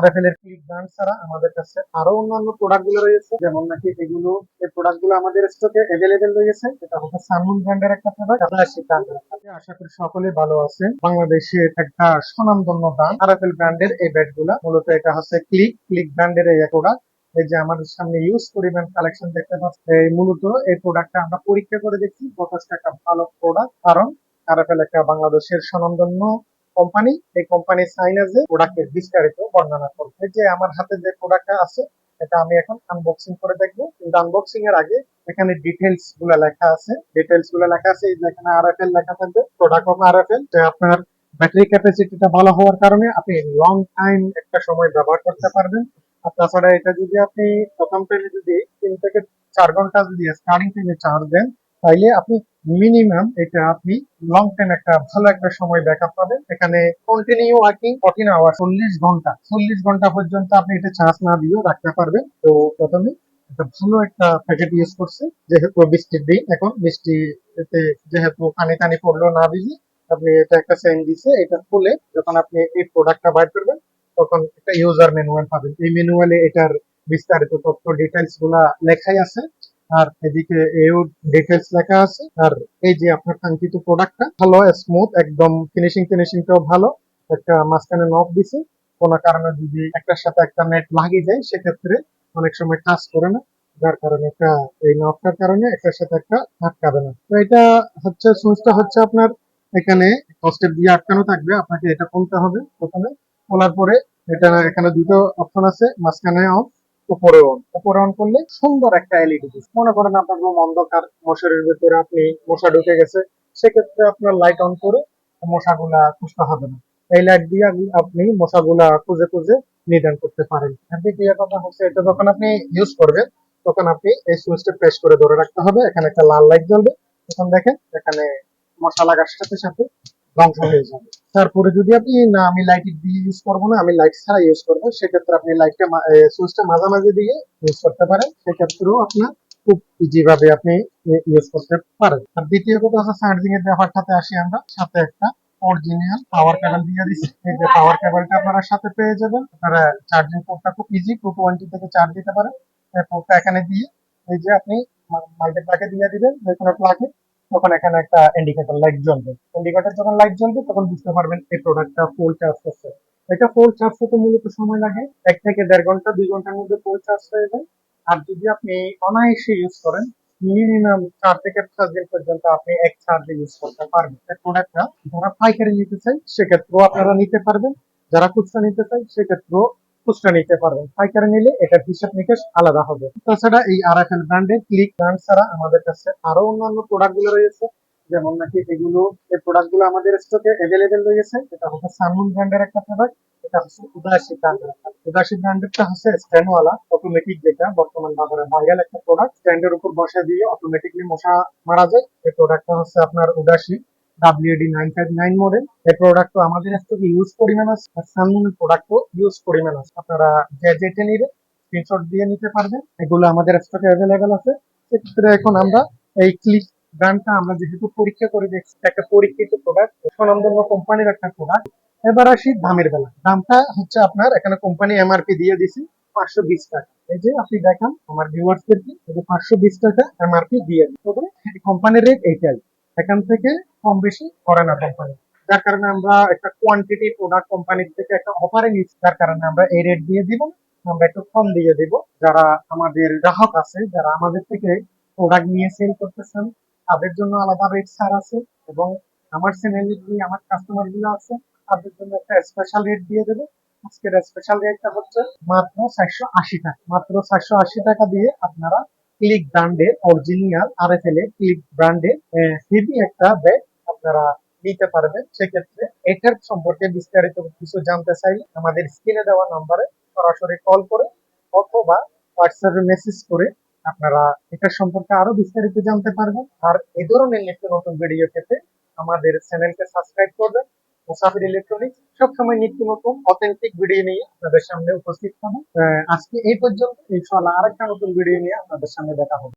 RFL এর click brand ছাড়া আমাদের কাছে আরও অন্যান্য প্রোডাক্টগুলো রয়েছে। যেমন নাকি এগুলো, এই প্রোডাক্টগুলো আমাদের স্টকে অ্যাভেলেবেল রয়েছে। এটা হচ্ছে সানমুন ব্র্যান্ডের একটা প্রোডাক্ট আপনারা সেখানে আশা করি সকলে ভালো আছে বাংলাদেশের একটা স্বনামধন্য ব্র্যান্ড আরএফএল ব্র্যান্ডের এই ব্যাটগুলা মূলত এটা হচ্ছে ক্লিক ক্লিক ব্র্যান্ডের এই প্রোডাক্ট এই যে আমাদের সামনে ইউজ পরিমাণ কালেকশন দেখতে পাচ্ছি এই মূলত এই প্রোডাক্টটা আমরা পরীক্ষা করে দেখছি। যথেষ্ট একটা ভালো প্রোডাক্ট কারণ আরএফএল একটা বাংলাদেশের স্বনামধন্য কোম্পানি এই কোম্পানি সাইন আছে প্রোডাক্টের বিস্তারিত বর্ণনা করবে। এই যে আমার হাতে যে প্রোডাক্টটা আছে, এটা আমি এখন আনবক্সিং করে দেখব। কিন্তু আনবক্সিং এর আগে এখানে ডিটেলসগুলো লেখা আছে। ডিটেলসগুলো লেখা আছে, এই আর এফ এল লেখা থাকবে প্রোডাক্ট অফ আরএফএল আপনার ব্যাটারি ক্যাপাসিটিটা ভালো হওয়ার কারণে আপনি লং টাইম একটা সময় ব্যবহার করতে পারবেন। আর তাছাড়া এটা যদি আপনি প্রথম টাইমে যদি তিন থেকে চার ঘণ্টা যদি স্টার্টিং টাইমে চার্জ দেন, তাইলে আপনি মিনিমাম এটা আপনি লং টাইম একটা ভালো একটা সময় ব্যাকআপ পাবেন। এখানে কন্টিনিউ ওয়ার্কিং ফোর্টিন আওয়ার চল্লিশ ঘণ্টা। চল্লিশ ঘণ্টা পর্যন্ত আপনি এটা চার্জ না দিয়েও রাখতে পারবেন। তো প্রথমে একটা ভালো একটা প্যাকেট ইউজ করছে। যেহেতু বৃষ্টির দিন, এখন বৃষ্টিতে যেহেতু পানি টানি পড়ল না ভিজে আপনি এটা একটা সেন দিছে, এটা খুলে যখন আপনি এই প্রোডাক্টটা বাইর করবেন, তখন একটা ইউজার ম্যানুয়াল পাবেন। এই ম্যানুয়ালে এটার বিস্তারিত তথ্য ডিটেলসগুলা লেখাই আছে। আর এদিকে এও ডিটেলস লেখা আছে। আর এই যে আপনার কাঙ্ক্ষিত প্রোডাক্টটা ভালো স্মুথ একদম ফিনিশিং ফিনিশিংটাও ভালো। একটা মাঝখানে নব দিছে। কোনো কারণে যদি একটার সাথে একটা নেট লাগিয়ে যায়, সেক্ষেত্রে অনেক সময় কাজ করে না। যার কারণে একটা এই নবটার কারণে একটার সাথে একটা আটকাবে না। তো এটা হচ্ছে সুইচটা হচ্ছে আপনার এখানে স্টেপ দিয়ে আটকানো থাকবে। আপনাকে এটা খুলতে হবে প্রথমে। খোলার পরে এটা এখানে দুটো অপশন আছে, মাঝখানে অফ উপরে অন উপরে অন করলে সুন্দর একটা এলইডি মনে করেন আপনার রুম অন্ধকার, মশারির ভিতরে আপনি মশা ঢুকে গেছে, সেক্ষেত্রে আপনার লাইট অন করে মশাগুলা খুঁজতে হবে না। এই লাইট দিয়ে আপনি- মশাগুলা খুঁজে খুঁজে নিদান করতে পারেন। দ্বিতীয় কথা হচ্ছে, এটা যখন আপনি ইউজ করবেন, তখন আপনি এই সুইচটা প্রেস করে ধরে রাখতে হবে। এখানে একটা লাল লাইট জ্বলবে। তখন দেখেন, এখানে মশা লাগার সাথে সাথে ধ্বংস হয়ে যাবে। তারপরে যদি আপনি না, আমি লাইট দিয়ে ইউজ করব না, আমি লাইট ছাড়া ইউজ করব, সেক্ষেত্রে আপনি লাইটটা সুইচটা মাঝামাঝি দিয়ে ইউজ করতে পারেন। সেক্ষেত্রেও আপনার খুব ইজি ভাবে আপনি ইউজ করতে পারেন। আর দ্বিতীয় কথা হচ্ছে চার্জিং এর ব্যাপারটাতে আসি আমরা। সাথে একটা অরিজিনাল পাওয়ার কেবল দিয়ে দিচ্ছি এই যে পাওয়ার কেবলটা আপনারা সাথে পেয়ে যাবেন। আপনারা চার্জিং পোর্টটা খুব ইজি টু টোয়েন্টি থেকে চার্জ দিতে পারেন। পোর্টটা এখানে দিয়ে এই যে আপনি মাল্টি দিয়ে দিবেন, যে কোনো প্লাগে তখন এখানে একটা ইন্ডিকেটর লাইট জ্বলবে। ইন্ডিকেটর যখন লাইট জ্বলবে, তখন বুঝতে পারবেন এই প্রোডাক্টটা ফুল চার্জ করছে। এটা ফুল চার্জ হতে মূলত সময় লাগে, এক থেকে দেড় ঘণ্টা, দুই ঘণ্টার মধ্যে ফুল চার্জ হয়ে যায়। আর যদি আপনি অনায়াসে ইউজ করেন মিনিমাম চার থেকে পাঁচ দিন পর্যন্ত আপনি এক চার্জে ইউজ করতে পারবেন। এই প্রোডাক্টটা যারা পাইকারি নিতে চাই সেক্ষেত্রেও আপনারা নিতে পারবেন। যারা খুচরা নিতে চাই সেক্ষেত্রেও খুচরা নিতে পারবেন। পাইকারি নিলে এটার হিসাব নিকেশ আলাদা হবে। তাছাড়া এই আরএফএল ব্র্যান্ডের ক্লিক ব্র্যান্ড ছাড়া আমাদের কাছে আরও অন্যান্য প্রোডাক্টগুলো রয়েছে। যেমন নাকি এগুলো, এই প্রোডাক্টগুলো আমাদের স্টকে অ্যাভেলেবেল রয়েছে। এটা হচ্ছে সানমুন ব্র্যান্ডের একটা প্রোডাক্ট এটা হচ্ছে উদাসী ব্র্যান্ডের উদাসী ব্র্যান্ডেরটা হচ্ছে স্ট্যান্ডওয়ালা অটোমেটিক যেটা বর্তমান বাজারে ভাইরাল একটা প্রোডাক্ট স্ট্যান্ডের উপর বসে দিয়ে অটোমেটিকলি মশা মারা যায়। এই প্রোডাক্টটা হচ্ছে আপনার উদাসী। WD nine five nine model এই আমাদের স্টকে ইউজ পরিমাণ আছে, আর ইউজ পরিমাণ আছে। আপনারা স্ক্রিনশট দিয়ে নিতে পারবেন। এগুলো আমাদের স্টকে অ্যাভেলেবেল আছে। সেক্ষেত্রে এখন আমরা এই ক্লিক ব্র্যান্ডটা আমরা যেহেতু পরীক্ষা করে দেখছি একটা পরীক্ষিত প্রোডাক্ট স্বনামধন্য কোম্পানির একটা প্রোডাক্ট এবার আসি দামের বেলা। দামটা হচ্ছে আপনার, এখানে কোম্পানি এমআরপি দিয়ে দিছি, পাঁচশো বিশ টাকা। এই যে আপনি দেখান, আমার ভিউয়ার্সদেরকে পাঁচশো বিশ টাকা এমআরপি দিয়ে তবে কোম্পানির রেট এইটাই। এখান থেকে কম বেশি করে না কোম্পানি যার কারণে আমরা একটা কোয়ান্টিটি প্রোডাক্ট কোম্পানির থেকে একটা অফারে নিচ্ছি। যার কারণে আমরা এই রেট দিয়ে দিব, আমরা একটু কম দিয়ে দিব। যারা আমাদের গ্রাহক আছে, যারা আমাদের থেকে প্রোডাক্ট নিয়ে সেল করতেছেন, তাদের জন্য আলাদা রেট ছাড় আছে এবং আমার যে আমার কাস্টমারগুলো আছে, তাদের জন্য একটা স্পেশাল রেট দিয়ে দেবো। আজকের স্পেশাল রেটটা হচ্ছে মাত্র চারশো আশি টাকা। মাত্র চারশো আশি টাকা দিয়ে আপনারা ক্লিক ব্র্যান্ডের অরিজিনাল আর এফ এল এ ক্লিক ব্র্যান্ডের হেভি একটা ব্যাগ আপনারা নিতে পারবেন। সেক্ষেত্রে এটার সম্পর্কে বিস্তারিত কিছু জানতে চাইলে আমাদের স্ক্রিনে দেওয়া নাম্বারে সরাসরি কল করে অথবা হোয়াটসঅ্যাপে মেসেজ করে আপনারা এটার সম্পর্কে আরও বিস্তারিত জানতে পারবেন। আর এই ধরনের নতুন ভিডিও পেতে আমাদের চ্যানেলকে সাবস্ক্রাইব করবেন। মুসাফির ইলেকট্রনিক্স সবসময় নিত্য নতুন অথেন্টিক ভিডিও নিয়ে আপনাদের সামনে উপস্থিত হবে আজকে এই পর্যন্ত, ইনশাআল্লাহ আরেকটা নতুন ভিডিও নিয়ে আপনাদের সামনে দেখা হবে।